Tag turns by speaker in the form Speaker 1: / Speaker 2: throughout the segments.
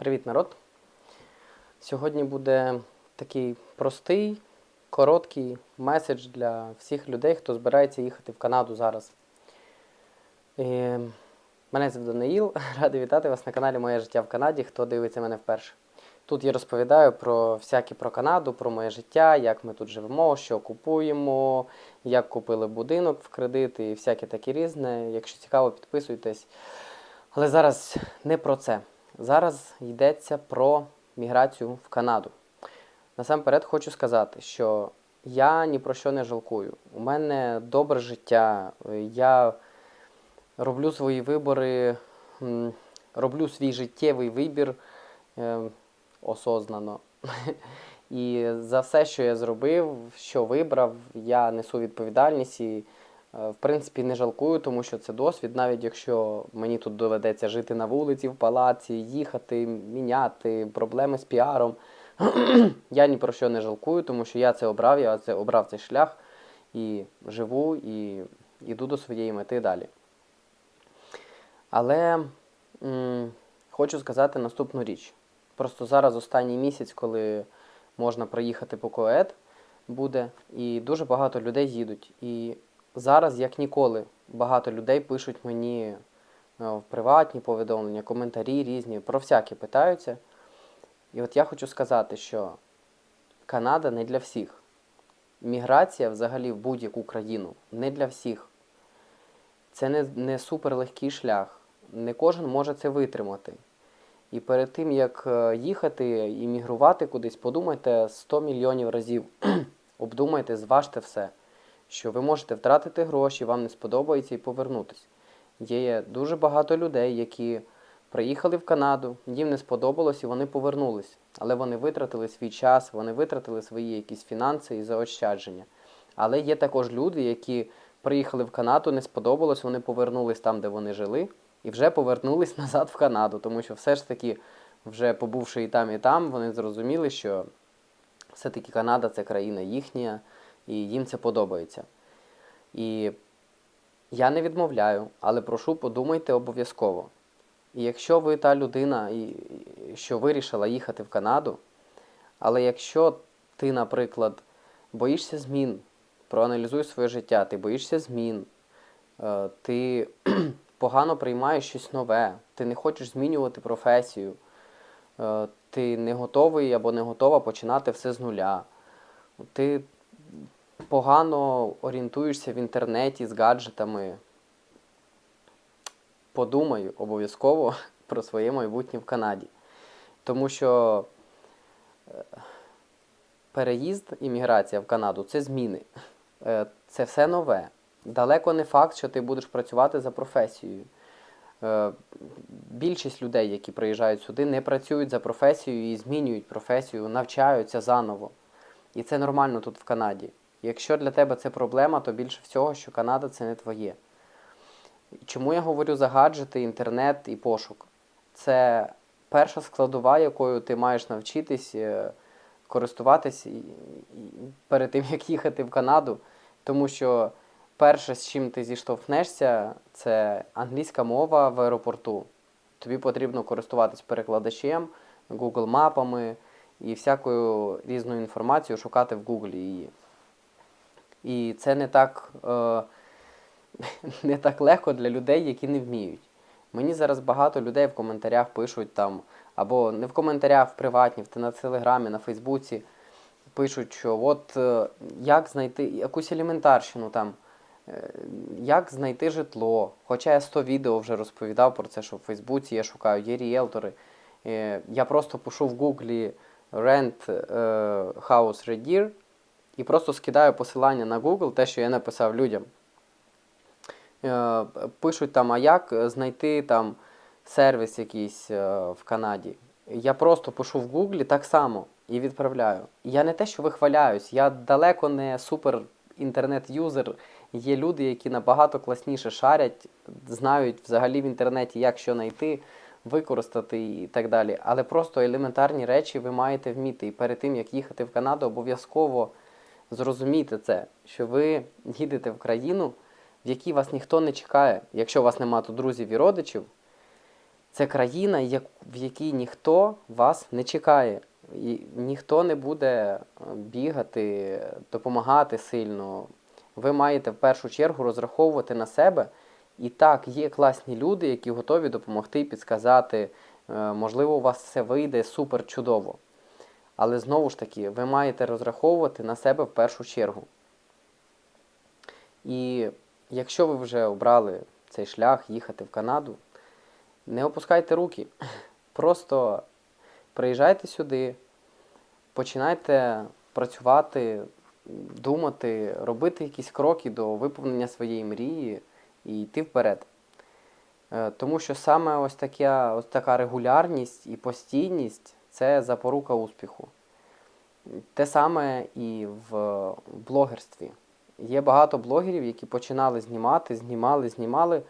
Speaker 1: Привіт, народ! Сьогодні буде такий простий, короткий меседж для всіх людей, хто збирається їхати в Канаду зараз. І Мене звуть Даниїл, радий вітати вас на каналі Моє життя в Канаді, хто дивиться мене вперше. Тут я розповідаю про всяке про Канаду, про моє життя, як ми тут живемо, що купуємо, як купили будинок в кредит і всяке таке різне. Якщо цікаво, підписуйтесь. Але зараз не про це. Зараз йдеться про міграцію в Канаду. Насамперед хочу сказати, що я ні про що не жалкую. У мене добре життя, я роблю свої вибори, роблю свій життєвий вибір е, осознано. І за все, що я зробив, що вибрав, я несу відповідальність і, в принципі, не жалкую, тому що це досвід, навіть якщо мені тут доведеться жити на вулиці, в палаці, їхати, міняти, проблеми з піаром. я ні про що не жалкую, тому що я це обрав, я це обрав цей шлях і живу, і йду до своєї мети далі. Але м, хочу сказати наступну річ. Просто зараз останній місяць, коли можна проїхати по КОЕД, буде, і дуже багато людей їдуть. І зараз, як ніколи, багато людей пишуть мені е, в приватні повідомлення, коментарі різні, про всяке питаються. І от я хочу сказати, що Канада не для всіх. Міграція взагалі в будь-яку країну не для всіх. Це не, не суперлегкий шлях. Не кожен може це витримати. І перед тим, як е, їхати і мігрувати кудись, подумайте 100 мільйонів разів. Обдумайте, зважте все, що ви можете втратити гроші, вам не сподобається і повернутись. Є дуже багато людей, які приїхали в Канаду, їм не сподобалось і вони повернулись. Але вони витратили свій час, вони витратили свої якісь фінанси і заощадження. Але є також люди, які приїхали в Канаду, не сподобалось, вони повернулись там, де вони жили, і вже повернулись назад в Канаду, тому що все ж таки, вже побувши і там, і там, вони зрозуміли, що все-таки Канада це країна їхня, і їм це подобається. І я не відмовляю, але прошу, подумайте обов'язково. І якщо ви та людина, що вирішила їхати в Канаду, але якщо ти, наприклад, боїшся змін, проаналізуй своє життя, ти боїшся змін, е, ти погано приймаєш щось нове, ти не хочеш змінювати професію, е, ти не готовий або не готова починати все з нуля, ти погано орієнтуєшся в інтернеті з гаджетами, подумай обов'язково про своє майбутнє в Канаді. Тому що е, переїзд і міграція в Канаду це зміни. Е, Це все нове. Далеко не факт, що ти будеш працювати за професією. Е, Більшість людей, які приїжджають сюди, не працюють за професією і змінюють професію, навчаються заново. І це нормально тут в Канаді. Якщо для тебе це проблема, то більше всього, що Канада це не твоє. Чому я говорю за гаджети, інтернет і пошук? Це перша складова, якою ти маєш навчитись е, користуватись перед тим, як їхати в Канаду. Тому що перше, з чим ти зіштовхнешся, це англійська мова в аеропорту. Тобі потрібно користуватись перекладачем, Google мапами і всякою різною інформацією шукати в Google її. І це не так, е, не так легко для людей, які не вміють. Мені зараз багато людей в коментарях пишуть там, або не в коментарях, в приватні, в на телеграмі, на Фейсбуці пишуть, що от е, як знайти якусь елементарщину там, е, як знайти житло. Хоча я 100 відео вже розповідав про це, що в Фейсбуці я шукаю, є ріелтори. Е, Я просто пишу в Гуглі Rent е, House Red Deer і просто скидаю посилання на Google, те, що я написав людям. Е, Пишуть там, а як знайти там сервіс якийсь е, в Канаді. Я просто пишу в Гуглі так само і відправляю. Я не те, що вихваляюсь, я далеко не супер інтернет-юзер. Є люди, які набагато класніше шарять, знають взагалі в інтернеті, як що знайти, використати і так далі. Але просто елементарні речі ви маєте вміти. І перед тим, як їхати в Канаду, обов'язково зрозумійте це, що ви їдете в країну, в якій вас ніхто не чекає. Якщо у вас немає тут друзів і родичів, Це країна, в якій ніхто вас не чекає. І ніхто не буде е, бігати, допомагати сильно. Ви маєте в першу чергу розраховувати на себе. І так, є класні люди, які готові допомогти, підсказати. Е, Можливо, у вас все вийде супер чудово. Але знову ж таки, ви маєте розраховувати на себе в першу чергу. І якщо ви вже обрали цей шлях їхати в Канаду, не опускайте руки. Просто приїжджайте сюди, починайте працювати, думати, робити якісь кроки до виповнення своєї мрії і йти вперед. Е, Тому що саме ось така, ось така регулярність і постійність це запорука успіху. Те саме і в блогерстві. Є багато блогерів, які починали знімати, знімали, знімали,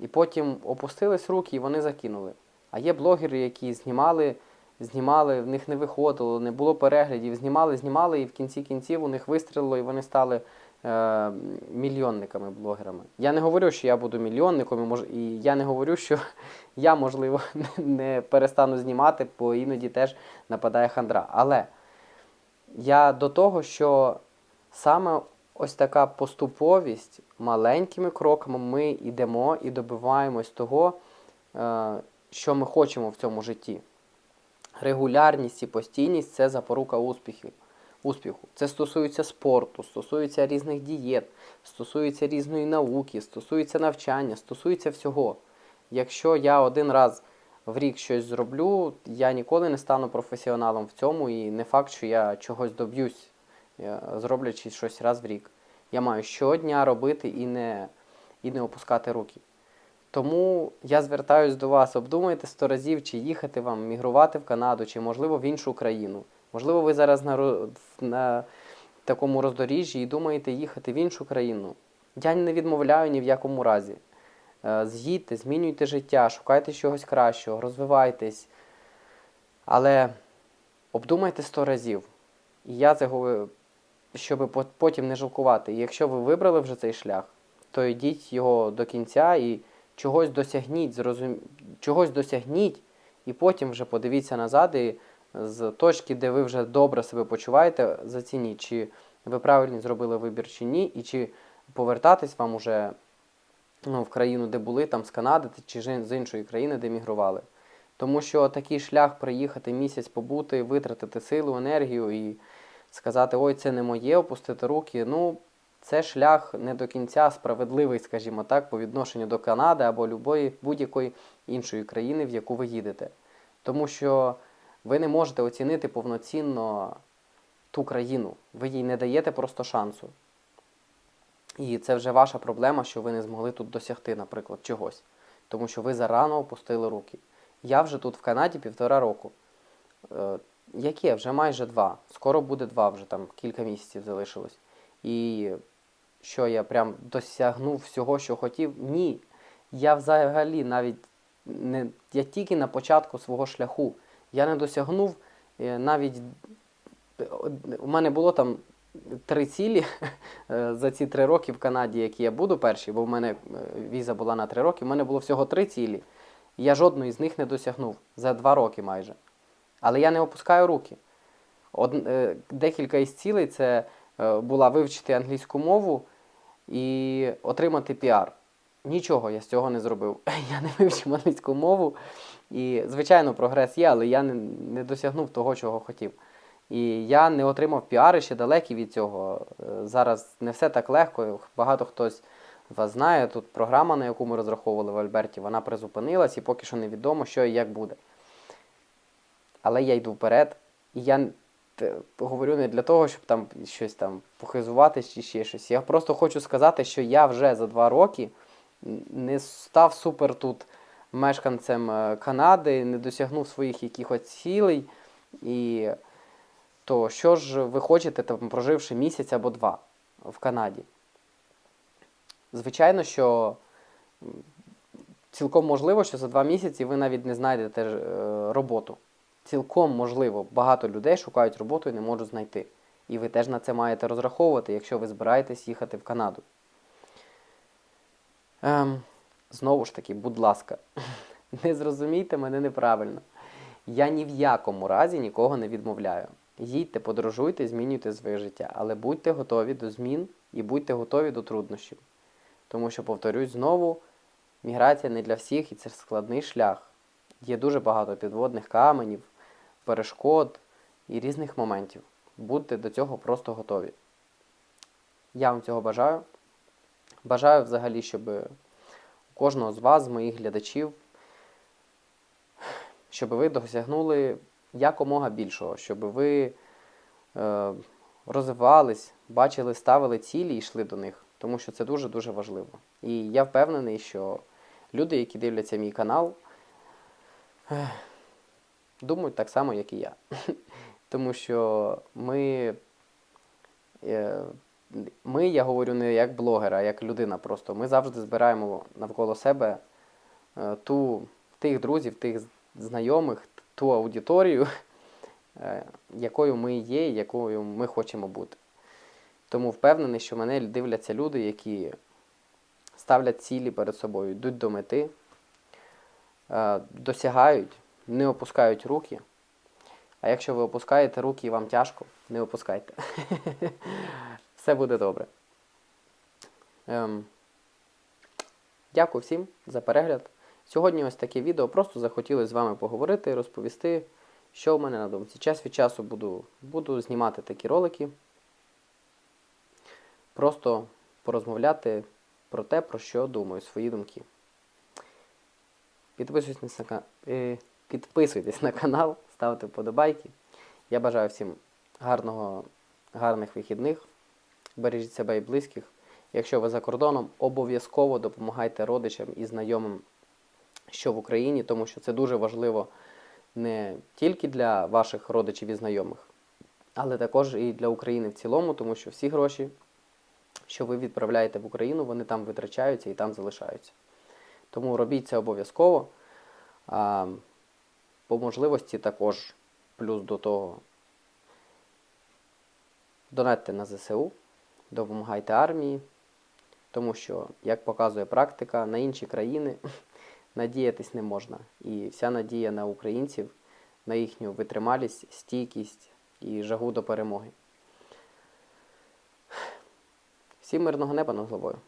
Speaker 1: і потім опустились руки і вони закинули. А є блогери, які знімали, знімали, в них не виходило, не було переглядів, знімали, знімали, і в кінці кінців у них вистрілило, і вони стали е, мільйонниками, блогерами. Я не говорю, що я буду мільйонником, і, мож, і я не говорю, що я, можливо, не перестану знімати, бо іноді теж нападає хандра. Але я до того, що саме ось така поступовість маленькими кроками ми йдемо і добиваємось того, е, що ми хочемо в цьому житті. Регулярність і постійність це запорука успіхів. Успіху. Це стосується спорту, стосується різних дієт, стосується різної науки, стосується навчання, стосується всього. Якщо я один раз в рік щось зроблю, я ніколи не стану професіоналом в цьому, і не факт, що я чогось доб'юсь, е, зроблячи щось раз в рік. Я маю щодня робити і не, і не опускати руки. Тому я звертаюсь до вас, обдумайте сто разів, чи їхати вам, мігрувати в Канаду, чи можливо в іншу країну. Можливо, ви зараз на, на такому роздоріжжі і думаєте їхати в іншу країну. Я не відмовляю ні в якому разі. Е, З'їдьте, змінюйте життя, шукайте чогось кращого, розвивайтесь. Але обдумайте сто разів. І я це говорю, щоб потім не жалкувати. І якщо ви вибрали вже цей шлях, то йдіть його до кінця і чогось досягніть, зрозум... чогось досягніть, і потім вже подивіться назад і з точки, де ви вже добре себе почуваєте, зацініть, чи ви правильно зробили вибір чи ні, і чи повертатись вам уже ну, в країну, де були, там з Канади чи з іншої країни, де мігрували. Тому що такий шлях приїхати місяць побути, витратити силу, енергію і сказати, ой, це не моє, опустити руки. Ну, це шлях не до кінця справедливий, скажімо так, по відношенню до Канади або будь-якої іншої країни, в яку ви їдете. Тому що ви не можете оцінити повноцінно ту країну. Ви їй не даєте просто шансу. І це вже ваша проблема, що ви не змогли тут досягти, наприклад, чогось. Тому що ви зарано опустили руки. Я вже тут в Канаді півтора року. Е, яке? Вже майже два. Скоро буде два, вже там кілька місяців залишилось. І що я прям досягнув всього, що хотів? Ні. Я взагалі навіть не. Я тільки на початку свого шляху. Я не досягнув е, навіть. У мене було там три цілі е, за ці три роки в Канаді, які я буду перші, бо в мене е, віза була на три роки. У мене було всього три цілі. І я жодної з них не досягнув за два роки майже. Але я не опускаю руки. Од, е, декілька із цілей це е, була вивчити англійську мову і отримати піар. Нічого я з цього не зробив. Я не вивчив англійську мову. І, звичайно, прогрес є, але я не, не досягнув того, чого хотів. І я не отримав піари ще далекі від цього. Е, Зараз не все так легко. Багато хтось вас знає. Тут програма, на яку ми розраховували в Альберті, вона призупинилась і поки що невідомо, що і як буде. Але я йду вперед, і я говорю не для того, щоб там щось там похизуватись чи ще щось. Я просто хочу сказати, що я вже за два роки не став супер тут мешканцем е, Канади, не досягнув своїх якихось цілей. І то що ж ви хочете, там, проживши місяць або два в Канаді? Звичайно, що цілком можливо, що за два місяці ви навіть не знайдете е, роботу. Цілком можливо, багато людей шукають роботу і не можуть знайти. І ви теж на це маєте розраховувати, якщо ви збираєтесь їхати в Канаду. Ем, знову ж таки, будь ласка, Не зрозумійте мене неправильно. Я ні в якому разі нікого не відмовляю. Їдьте, подорожуйте, змінюйте своє життя, але будьте готові до змін і будьте готові до труднощів. Тому що, повторюсь знову, міграція не для всіх і це складний шлях. Є дуже багато підводних каменів, перешкод і різних моментів. Будьте до цього просто готові. Я вам цього бажаю. Бажаю взагалі, щоб кожного з вас, моїх глядачів, щоб ви досягнули якомога більшого, щоб ви е, розвивались, бачили, ставили цілі і йшли до них, тому що це дуже-дуже важливо. І я впевнений, що люди, які дивляться мій канал, ех, думають так само, як і я. Тому що ми, е, ми, я говорю не як блогер, а як людина просто. Ми завжди збираємо навколо себе е, ту, тих друзів, тих знайомих, ту аудиторію, е, якою ми є, якою ми хочемо бути. Тому впевнений, що мене дивляться люди, які ставлять цілі перед собою, йдуть до мети, е, досягають, не опускають руки. А якщо ви опускаєте руки і вам тяжко, не опускайте. Все буде добре. Ем, дякую всім за перегляд. Сьогодні ось таке відео. Просто захотіли з вами поговорити, розповісти, що в мене на думці. Час від часу буду, буду знімати такі ролики. Просто порозмовляти про те, про що думаю, свої думки. Підписуйтесь на, е, підписуйтесь на канал, ставте вподобайки. Я бажаю всім гарного, гарних вихідних. Бережіть себе і близьких. Якщо ви за кордоном, обов'язково допомагайте родичам і знайомим, що в Україні, тому що це дуже важливо не тільки для ваших родичів і знайомих, але також і для України в цілому, тому що всі гроші, що ви відправляєте в Україну, вони там витрачаються і там залишаються. Тому робіть це обов'язково. А, по можливості також плюс до того донатьте на ЗСУ, допомагайте армії, тому що, як показує практика, на інші країни надіятись не можна. І вся надія на українців, на їхню витрималість, стійкість і жагу до перемоги. Всім мирного неба над головою.